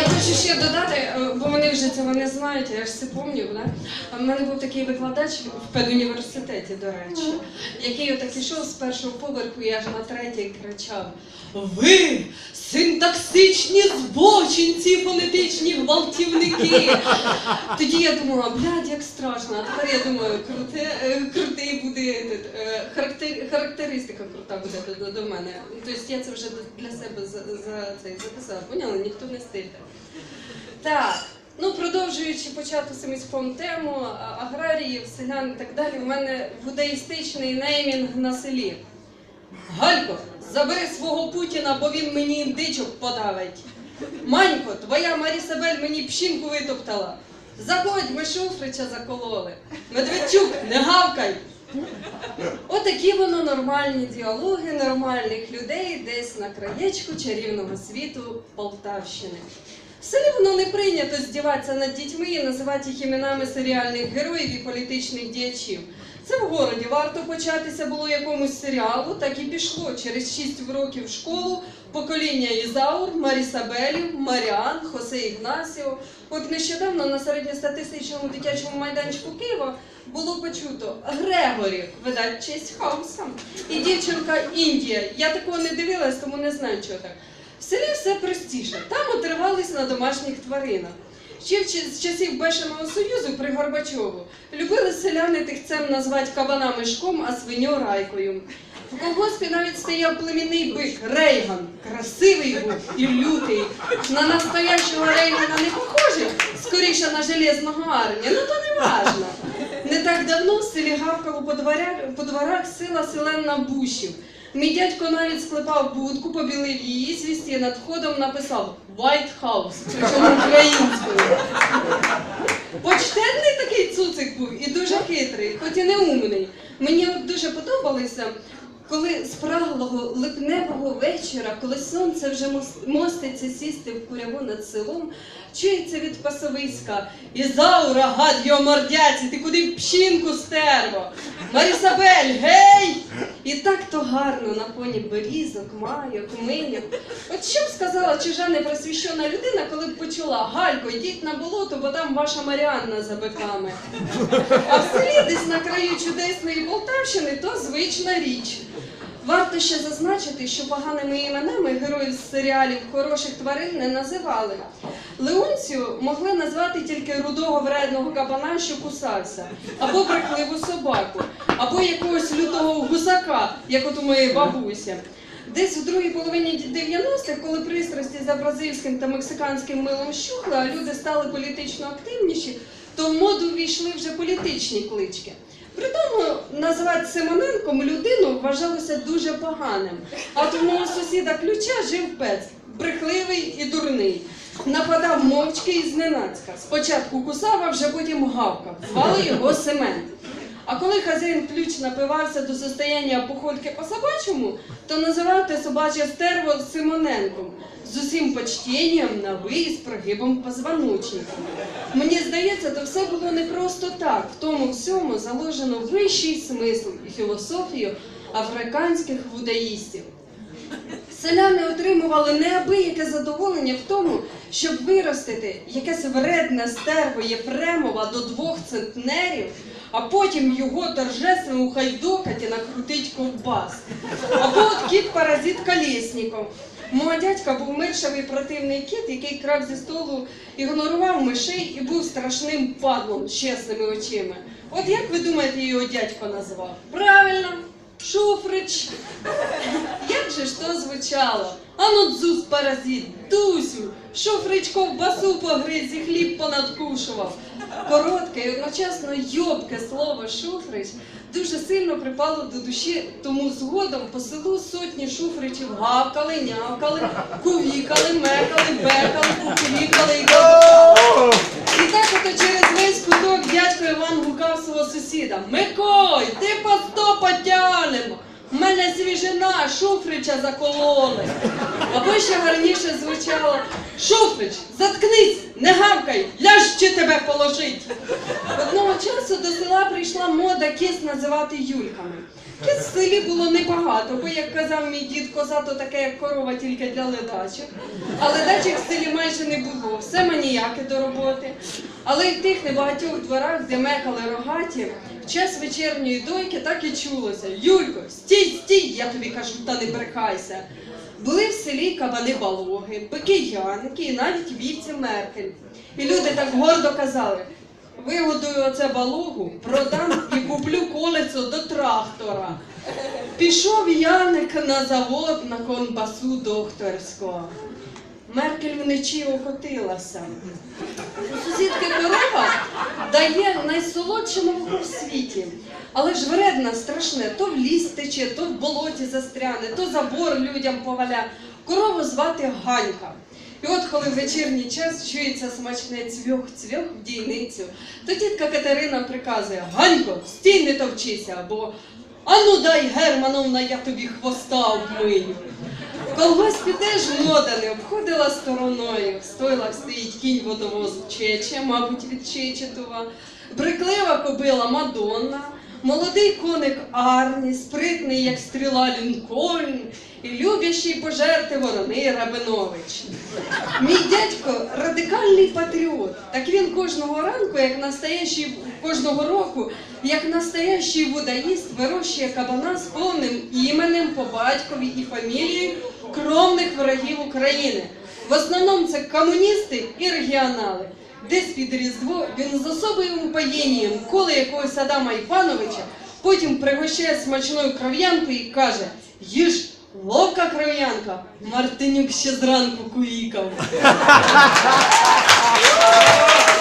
Я хочу ще додати, вже цього не знають, я ж це пам'ятаю. Да? А в мене був такий викладач в педуніверситеті, до речі, який отак ішов з першого поверху і аж на третій кричав: Ви синтаксичні збочинці, фонетичні гвалтівники. Тоді я думала, блядь, як страшно. А тепер я думаю, круте, е, крутий буде е, характер, характеристика крута буде до, до мене. Тобто я це вже для себе за, за цей записала. Поняли? Ніхто не стильте. Так. Ну, продовжуючи почату семіськом тему аграріїв, селян і так далі, у мене будеїстичний неймінг на селі. Галько, забери свого Путіна, бо він мені індичок подавить. Манько, твоя Марісабель мені пщінку витоптала. Заходь, ми Шуфрича закололи. Медведчук, не гавкай. Отакі воно нормальні діалоги нормальних людей десь на краєчку чарівного світу Полтавщини. В селі воно не прийнято здіватися над дітьми і називати їх іменами серіальних героїв і політичних діячів. Це в городі варто початися було якомусь серіалу, так і пішло. Через 6 років в школу покоління Ізаур, Марісабелів, Маріан, Хосе Ігнасіо. От нещодавно на середньостатистичному дитячому майданчику Києва було почуто Грегорі, видать честь хаусам. І дівчинка Індія. Я такого не дивилась, тому не знаю, чого так. В селі все простіше. Там отривались на домашніх тваринах. Ще в часів Бешеного Союзу при Горбачову любили селяни тихцем назвати кабана мишком, а свиню райкою. В колгоспі навіть стояв племінний бик Рейган. Красивий був і лютий. На настоящого Рейгана не похожий, скоріше на железного армія. Ну то не важно. Не так давно в селі гавкало по дворах, сила селена бушів. Мій дядько навіть склепав будку, побілив її, звісті над входом написав White House, причому українською. Почтенний такий цуцик був і дуже хитрий, хоч і не умний. Мені от дуже подобалося, коли спраглого липневого вечора, коли сонце вже мос- моститься сісти в куряву над селом, чується від пасовиська Ізаура, гад його мордяці, ти куди пщінку стерво? Марісабель, гей! І так то гарно на фоні берізок, майок, миньок. От що б сказала чужа непросвіщена людина, коли б почула Галько, йдіть на болото, бо там ваша Маріанна за биками. А в селі десь на краю чудесної Полтавщини то звична річ. Варто ще зазначити, що поганими іменами героїв з серіалів хороших тварин не називали. Леонцію могли назвати тільки рудого вредного кабана, що кусався, або брехливу собаку, або якогось лютого гусака, як от у моєї бабусі. Десь у другій половині 90-х, коли пристрасті за бразильським та мексиканським милом щухли, а люди стали політично активніші, то в моду ввійшли вже політичні клички. При тому називати Симоненком людину вважалося дуже поганим. А от у мого сусіда ключа жив пець, брехливий і дурний. Нападав мовчки і зненацька. Спочатку кусав, а вже потім гавкав. Звали його Семен. А коли хазяїн ключ напивався до состояння похольки по собачому, то називав те собаче стерво Симоненком з усім почтенням на ви і з прогибом позвоночника. Мені здається, то все було не просто так. В тому всьому заложено вищий смисл і філософію африканських вудаїстів. Селяни отримували неабияке задоволення в тому, щоб виростити якесь вредне стерво Єфремова до двох центнерів, а потім його торжественно ухайдокать і накрутить ковбас. Або от кіт паразит Колєсніков. Мого дядька був миршавий противний кіт, який крав зі столу, ігнорував мишей і був страшним падлом з чесними очима. От як ви думаєте, його дядько назвав? Правильно, Шуфрич. Як же звучало? Ану дзус паразит, Дусю, Шуфрич ковбасу погриз і хліб понадкушував. Коротке і одночасно йобке слово Шуфрич дуже сильно припало до душі, тому згодом по селу сотні шуфричів гавкали, нявкали, кувікали, мекали, бекали, кукурікали і. І так ото через весь куток дядько Іван гукав свого сусіда. Микой, ти по сто потянемо. У мене свіжина Шуфрича закололи. Або ще гарніше звучало Шуфрич, заткнись, не гавкай, ляж чи тебе положить. Одного часу до села прийшла мода кіс називати юльками. Кіс в селі було небагато, бо, як казав мій дід, коза то таке, як корова тільки для ледачок. А ледачок в селі майже не було, все маніяки до роботи. Але й в тих небагатьох дворах, де мекали рогаті, в час вечірньої дойки так і чулося. Юлько, стій, стій, я тобі кажу, та не брехайся. Були в селі кабани балоги, бики яники і навіть вівці меркель. І люди так гордо казали: вигодую оце балогу, продам і куплю колесо до трактора. Пішов Яник на завод на конбасу докторського. Меркель вночі окотилася. Сусідки корова дає найсолодше молоко в світі. Але ж вредна страшне, то в ліс тече, то в болоті застряне, то забор людям поваля. Корову звати Ганька. І от коли в вечірній час чується смачне цвьох-цвьох в дійницю, то тітка Катерина приказує Ганько, стій не товчися, або Ану дай, Германовна, я тобі хвоста обмию. Колгоспі теж мода не обходила стороною. В стойлах стоїть кінь водовозу Чече, мабуть, від Чечетова, бриклива кобила Мадонна, молодий коник Арні, спритний, як стріла Лінкольн, і любящий пожерти ворони Рабинович. Мій дядько радикальний патріот. Так він кожного ранку, як настоящий кожного року, як настоящий вудаїст, вирощує кабана з повним іменем по батькові і фамілією кровних ворогів України. В основному це комуністи і регіонали. Десь під Різдво він з особливим упоєнням коле якогось Адама Іпановича, потім пригощає смачною кров'янкою і каже: їж ловка кров'янка, Мартинюк ще зранку куїкав.